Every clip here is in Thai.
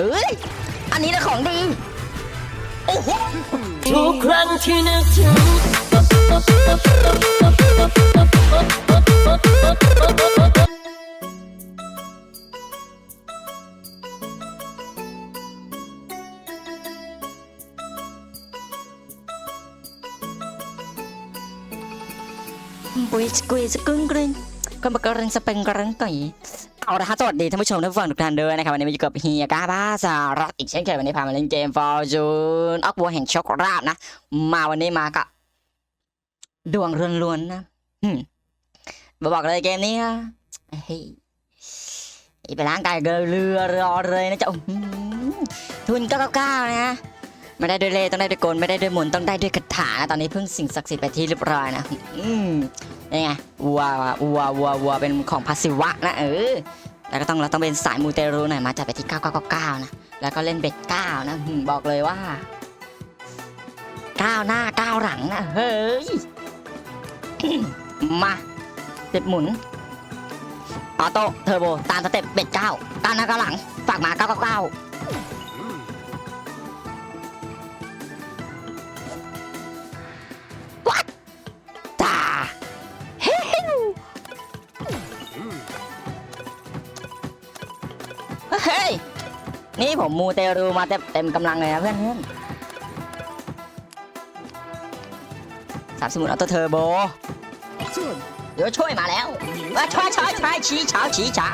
เฮ้ย อันนี้นะของดี โอ้โห ทุกครั้งที่นึกถึงปุยสกุยสกึ่งกรึงก็มากระรังสเปงกระรังไก่ เอาละฮะสวัสดีท่านผู้ชมท่านผู้ฟังทุกท่านด้วยนะครับวันนี้มาอยู่กับเฮียกาบ้าสารัตอีกเช่นเคยวันนี้พามาเล่นเกมฟอร์จูนออกบัวแห่งโชคราบนะ มาวันนี้มากับดวงล้วนๆนะอืมบอกเลยเกมนี้นะเฮ้ยไปล้างกายเกลือเรือรอเลยนะจ๊ะอื้อหือทุนเก้าเก้าเก้านะ ไม่ได้ด้วยเล่ต้องได้ด้วยกลไม่ได้ด้วยมนต้องได้ด้วยคาถานะตอนนี้เพิ่งสิ่งศักดิ์สิทธิ์ไปที่เรียบร้อยนะอืมนี่ไงวัววัววัววัวเป็นของพัสิวะนะเออแล้วก็ต้องเราต้องเป็นสายมูเตรูหน่อยมาจัดไปที่9999 นะ แล้วก็เล่นเบ็ด9นะบอกเลยว่าก้าวหน้าก้าวหลังนะเฮ้ยมาเต็บหมุนออโต้เทอร์โบตามสเต็ปเบ็ด9ก้าวหน้าก้าวหลังฝากมา999 นี่ผมมูเตรูมาเต็มกำลังเลยนะเพื่อนเพื่อนสามสมุนเอาตัวเทอร์โบเดี๋ยวช่วยมาแล้วว่าช่วยช่วยช่วยชี้เช้าชี้เชา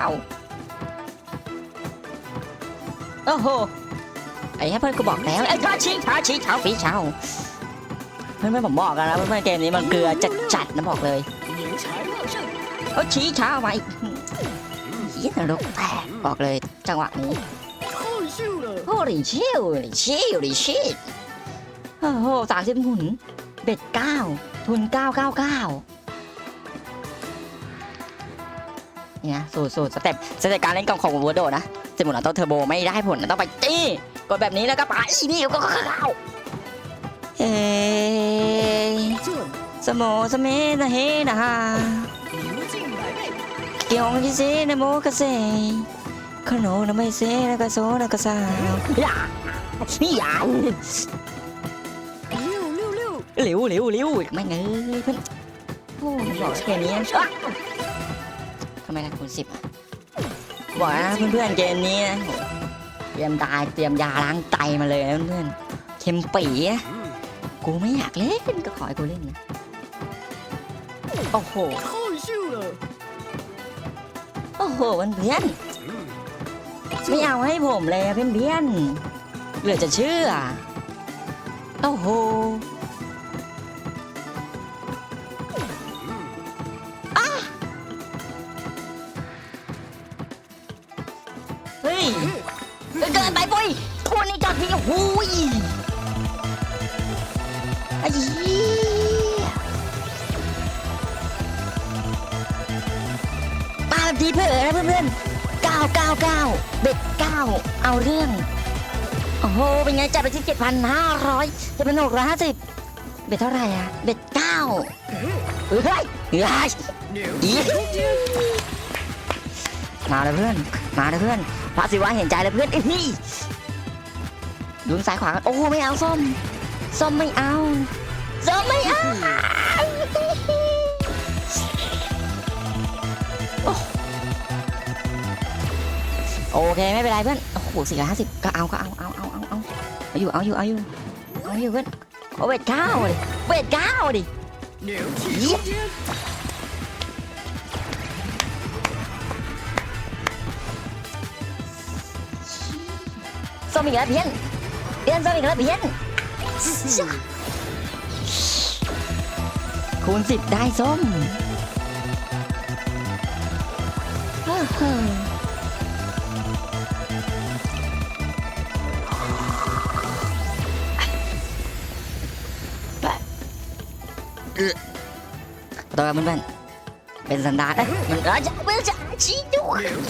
โอ้โหไอ้เพื่อนกูบอกแล้วไอ้ช่วยชี้เช้าชี้เช้าฝีเช้าเพื่อนเพื่อนผมบอกกันแล้วเพื่อนเกมนี้มันเกลือจัดจัดนะบอกเลยเขาชี้เชามาอีกเยี่ยนรกแตกบอกเลยจังหวะนี้ holy shit holy shit holy shit โอ้โหสามสิบหุ่นเบ็ดเก้าทุนเก้าเก้าเก้าเนี่ยสูตรสูตรสเต็ปสเต็ปการเล่นกองของวัวโดนะจะหมุนต้องเทอร์โบไม่ได้ผลต้องไปตีกดแบบนี้แล้วก็ไปนี่ก็เข้าเฮ้สมอสเมนะเฮนะฮะเกี่ยงกิเซนะโมกเซ ขนมไม่เซนะกะโซนะกะซาอย่าอย่าเร็วเร็วเร็วไม่เงยเพื่อนโอ้บอกแค่นี้ทำไมล่ะคุณสิบบอกนะเพื่อนเพื่อนเกมนี้นะเตรียมตายเตรียมยาล้างไตมาเลยเพื่อนเข็มปีนกูไม่อยากเล่นก็ขอให้กูเล่นนะโอ้โหโอ้โหเพื่อน ไม่เอาให้ผมเลยอะเพื่อนๆเหลือจะเชื่อโอ้โหอะเฮ้ยเกินไปปุ้ยทวนนี่จัดพี่โอ้โหยไอ้เหี้ยตามทีเผลอนะเพื่อนๆ 999เบ็ด9เอาเรื่อง โอ้โห เป็นไงจ่าไปที่ 7,500จะเป็น650เบ็ดเท่าไหร่อะเบ็ด9เฮ้ยเฮ้ยมาเลยเพื่อน มาเลยเพื่อน พระศิวะเห็นใจเลยเพื่อนเอีลุ้นซ้ายขวาโอ้โหไม่เอาส้ม ส้มไม่เอา ส้มไม่เอา โอเคไม่เป็นไรเพื่อนโอ้โหสี่ร้อยห้าสิบก็เอาก็เอาเอาเอาเอาเอาเอาอยู่เอาอยู่เอาอยู่เอาอยู่เพื่อนโอเวทเก้าดิเวทเก้าดิส้มอีกแล้วเพี้ยนเพี้ยนส้มอีกแล้วเพี้ยนคูณสิบได้ส้ม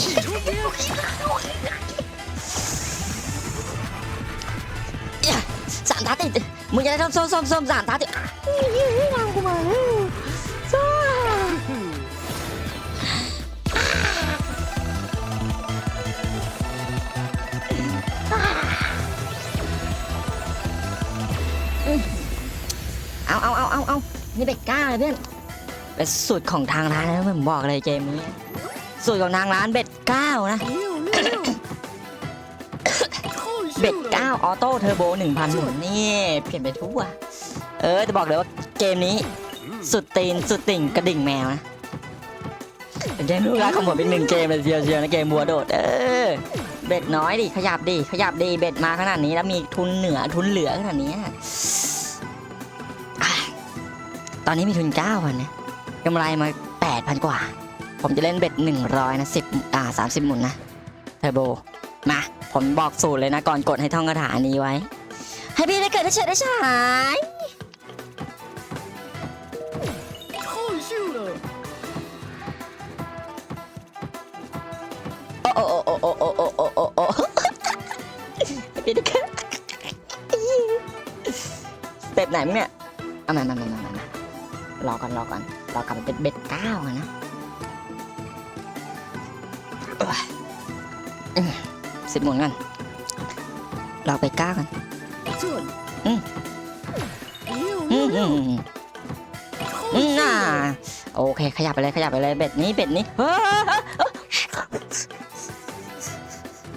เฮ้อเฮ้อเออขอโทษครั นี่เบ็ดเก้าเลยเพื่อนเป็นสูตรของทางร้านนะผมบอกเลยเกมนี้ สูตรของทางร้านเบ็ดเก้านะ เบ็ดเก้าออโต้เทอร์โบหนึ่งพันหมุนนี่เปลี่ยนไปทั่วเออจะบอกเลยว่าเกมนี้ สุดตีนสุดติ่งกระดิ่งแมวนะเป็นเกมลูกรักของผมเป็นหนึ่งเกมเลยเชียวเชียวนะเกมบัวโดด เออเบ็ดน้อยดิขยับดิขยับดิเบ็ดมาขนาดนี้แล้วมีทุนเหนือทุนเหลือขนาดนี้อะอะ ตอนนี้มีทุน9ก้าพันนะกำไรมา 8,000 กว่า ผมจะเล่นเบ็ด 100 นะ10อ่า30 หมุนนะเทอร์โบ มา ผมบอกสูตรเลยนะ ก่อนกดให้ท่องกระถานี้ไว้ ให้พี่ได้เกิดได้เฉยได้ฉายโอ้โอ้โอ้โอ้โอ้โอ้โอ้โอ้โอ้พี่ได้เกิดสเต็ปไหนเนี่ยเอามามามามามา รอก่อนรอก่อนรอกลับไปเป็นเบ็ดเก้าก่อนนะสิบหมุนก่นรอไปเก้ากันอืมอืมอ่าโอเค ขยับไปเลยขยับไปเลยเบ็ดนี้เบ็ดนี้เฮ้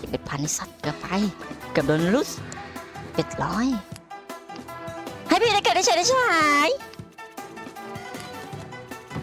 เบ็ดพันสัตว์เกือบไปเกือบโดนลุสเบ็ดร้อยให้พี่ได้เกิดได้ใช้ได้ใช้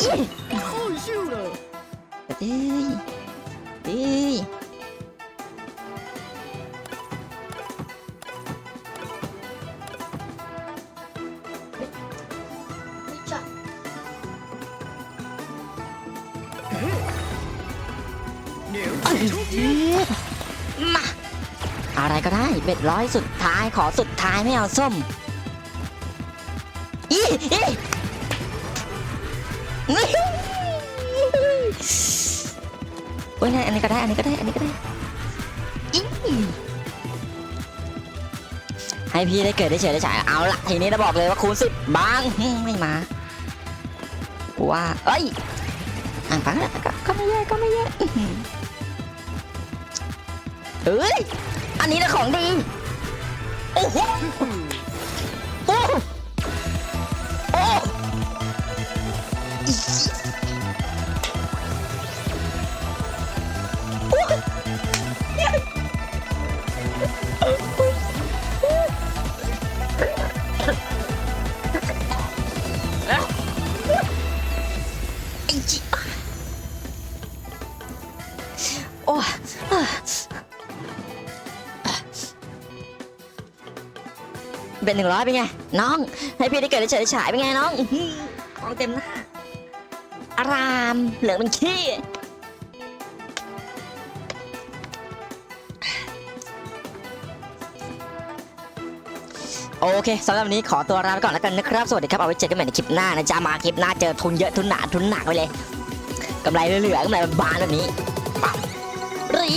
เอะไรก็ได้เบ็ดร้อยสุดท้ายขอสุดท้ายไม่เอาส้มอีอ โอ้ยนี่อันนี้ก็ได้ อันนี้ก็ได้ อันนี้ก็ได้อีให้พี่ได้เกิดได้เฉยได้ฉายเอาละทีนี้เราบอกเลยว่าคูณสิบบางไม่มาว่าเอ้ยอ่านฟังแล้วก็ก็ไม่แย่ก็ไม่แย่อื้อหือเฮ้ย อันนี้นะของดี เป็นหนึ่งร้อยเป็นไง น้อง ให้พี่ได้เกิดได้เฉยได้ฉายเป็นไงน้องอ๋องเต็มหน้า อาราม เหลืองเป็นขี้โอเคสำหรับวันนี้ขอตัวลาไปก่อนแล้วกันนะครับ สวัสดีครับ เอาไว้เจอกันใหม่ในคลิปหน้านะจ๊ะมาคลิปหน้าเจอทุนเยอะทุนหนาทุนหนักไปเลยกำไรเหลือๆกำไรบานแบบนี้ปั๊บรี